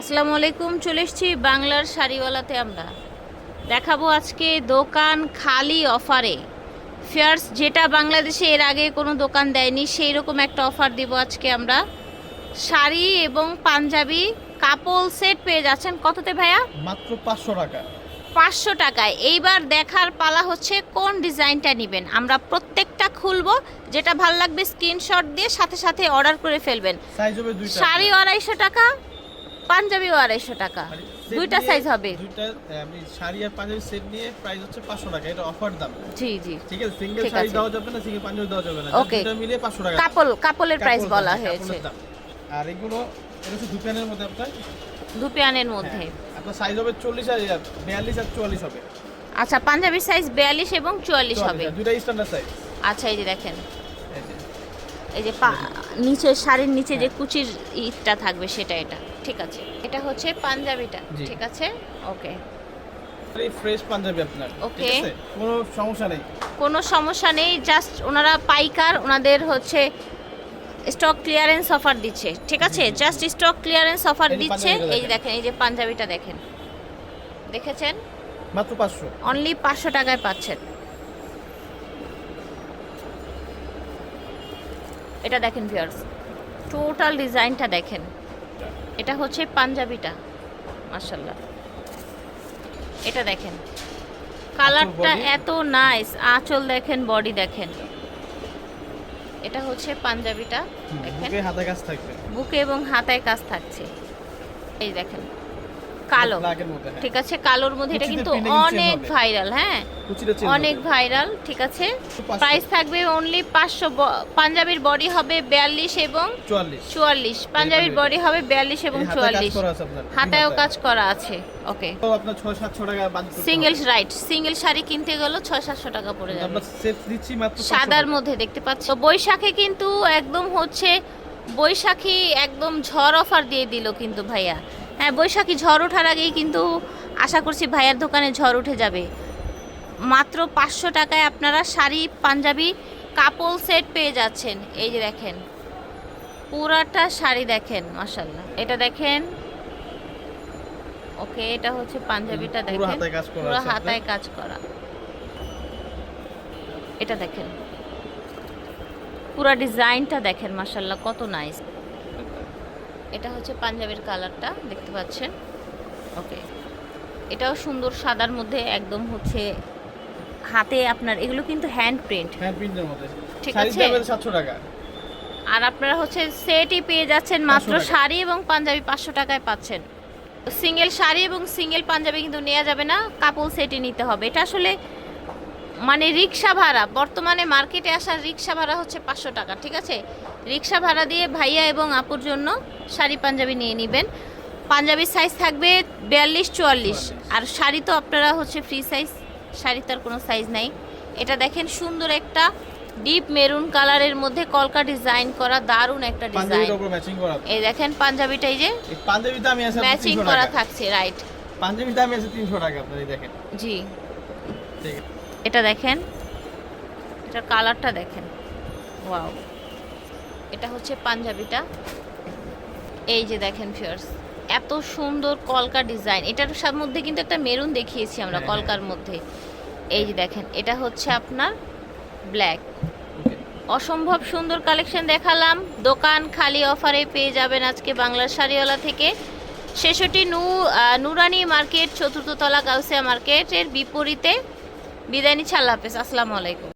আসসালামু আলাইকুম চলে এসেছি বাংলার শাড়িওয়ালাতে আমরা। দেখাবো আজকে দোকান খালি অফারে। ফেয়ার্স যেটা বাংলাদেশে এর আগে কোনো দোকান দেয়নি সেই রকম একটা অফার দিব আজকে আমরা। শাড়ি এবং পাঞ্জাবি কাপল সেট পেয়ে যাচ্ছেন। কততে ভাইয়া? মাত্র পাঁচশো টাকা। পাঁচশো টাকায়। এইবার দেখার পালা হচ্ছে কোন ডিজাইনটা নেবেন। আমরা প্রত্যেকটা খুলবো যেটা ভালো লাগবে স্ক্রিনশট দিয়ে সাথে সাথে অর্ডার করে ফেলবেন। শাড়ি আড়াইশো টাকা পাঞ্জাবিও আড়াইশো টাকা। মানে দুইটা সাইজ হবে। দুইটা আমি শাড়ি আর পাঞ্জাবি সেট নিয়ে প্রাইস হচ্ছে পাঁচশো টাকা এটা অফার দাম। জি জি। ঠিক আছে সিঙ্গেল শাড়ি দেওয়া যাবে না সিঙ্গেল পাঞ্জাবি দেওয়া যাবে না. দুটো টাকা কাপল কাপলের প্রাইস বলা হয়েছে। আর এগুলো এটা হচ্ছে দুকানের মধ্যে আপনার? দুপিয়ানের মধ্যে হ্যাঁ, আপনার সাইজ হবে চল্লিশ আর বিয়াল্লিশ আর চুয়াল্লিশ হবে। আচ্ছা পাঞ্জাবির সাইজ বিয়াল্লিশ এবং চুয়াল্লিশ হবে। দুইটা স্ট্যান্ডার্ড সাইজ আচ্ছা এই যে দেখেন। এই যে। পা- নিচে শাড়ির নিচে যে কুচির ইটটা থাকবে সেটা এটা। ঠিক আছে। এটা হচ্ছে পাঞ্জাবিটা ঠিক আছে? ওকে। ফ্রেশ পাঞ্জাবি আপনার ঠিক আছে? কোনো সমস্যা নেই। কোনো সমস্যা নেই জাস্ট ওনারা পাইকার ওনাদের হচ্ছে স্টক ক্লিয়ারেন্স অফার দিচ্ছে ঠিক আছে? জাস্ট স্টক ক্লিয়ারেন্স অফার দিচ্ছে এই যে দেখেন। এই যে পাঞ্জাবিটা দেখেন। দেখেছেন? মাত্র পাঁচশো। অনলি পাঁচশো টাকায় পাচ্ছেন। এটা দেখেন ভিউয়ার্স টোটাল ডিজাইনটা দেখেন। এটা হচ্ছে পাঞ্জাবিটা মাশাল্লাহ এটা দেখেন কালারটা এত নাইস আঁচল দেখেন বডি দেখেন। এটা হচ্ছে পাঞ্জাবিটা দেখেন। বুকে এবং হাতায় কাজ থাকছে। এই দেখেন কালো। হ্যাঁ। ঠিক আছে কালোর মধ্যে এটা কিন্তু অনেক ভাইরাল হ্যাঁ। অনেক ভাইরাল ঠিক আছে। প্রাইস থাকবে অনলি পাঁচশো পাঞ্জাবির বডি হবে বিয়াল্লিশ এবং চুয়াল্লিশ। পাঞ্জাবির বডি হবে বিয়াল্লিশ এবং চুয়াল্লিশ। হাতায়ও কাজ করা আছে okay single right single sari কিনতে গেলেও ছয় সাতশো টাকা পড়ে যাবে। সাদার মধ্যে দেখতে পাচ্ছি? তো বৈশাখে কিন্তু একদম হচ্ছে বৈশাখী একদম ঝড় অফার দিয়ে দিল কিন্তু ভাইয়া। হ্যাঁ বৈশাখী ঝড় ওঠার আগেই কিন্তু আশা করছি ভাইয়ার দোকানে ঝড় উঠে যাবে। মাত্র পাঁচশো টাকায় আপনারা শাড়ি পাঞ্জাবি কাপল সেট পেয়ে যাচ্ছেন। এই যে দেখেন পুরাটা শাড়ি দেখেন মাসাল্লাহ এটা দেখেন ওকে এটা হচ্ছে পাঞ্জাবিটা দেখেন পুরো হাতায় কাজ করা। এটা দেখেন পুরা ডিজাইনটা দেখেন মাসাল্লাহ কত নাইস এটা হচ্ছে পাঞ্জাবের কালারটা দেখতে পাচ্ছেন? ওকে। এটাও সুন্দর সাদার মধ্যে একদম হচ্ছে হাতে আপনার এগুলো কিন্তু হ্যান্ড প্রিন্ট হ্যাঁ প্রিন্টের মধ্যে। ঠিক আছে। যাবে সাতশো টাকা। আর আপনারা হচ্ছে সেটই পেয়ে যাচ্ছেন মাত্র শাড়ি এবং পাঞ্জাবি পাঁচশো টাকায় পাচ্ছেন। সিঙ্গেল শাড়ি এবং সিঙ্গেল পাঞ্জাবি কিন্তু নেওয়া যাবে না কাপল সেটই নিতে হবে। এটা আসলে মানে রিক্সা ভাড়া বর্তমানে মার্কেটে আসার রিক্সা ভাড়া হচ্ছে পাঁচশো টাকা ঠিক আছে? রিক্সা ভাড়া দিয়ে ভাইয়া এবং আপুর জন্য শাড়ি পাঞ্জাবি নিয়ে নেবেন। পাঞ্জাবির সাইজ থাকবে বিয়াল্লিশ চুয়াল্লিশ। আর শাড়ি তো আপনারা হচ্ছে ফ্রি সাইজ শাড়ি তার কোনো সাইজ নাই। এটা দেখেন সুন্দর একটা ডিপ মেরুন কালারের মধ্যে কলকা ডিজাইন করা দারুণ একটা ডিজাইন এই দেখেন পাঞ্জাবিটাই যে এই পাঞ্জাবির আছে ম্যাচিং করা থাকছে রাইট পাঞ্জাবির দামই আছে তিনশো টাকা আপনার এই দেখেন। জি। এটা দেখেন এটার কালারটা দেখেন। ওয়াও এটা হচ্ছে পাঞ্জাবিটা। এই যে দেখেন ফিয়ার্স এত সুন্দর কলকা ডিজাইন। এটার সার মধ্যে কিন্তু একটা মেরুন দেখিয়েছি আমরা হ্যাঁ, কলকার মধ্যে। এই যে দেখেন এটা হচ্ছে আপনার ব্ল্যাক অসম্ভব সুন্দর কালেকশন দেখালাম। দোকান খালি অফারে পেয়ে যাবেন আজকে বাংলার শাড়িওয়ালা থেকে। শেষটি নু নুরানি মার্কেট চতুর্থতলা গাউসিয়া মার্কেটের বিপরীতে। বিদায় নিচ্ছে আল্লাহ হাফেজ। আসসালামু আলাইকুম।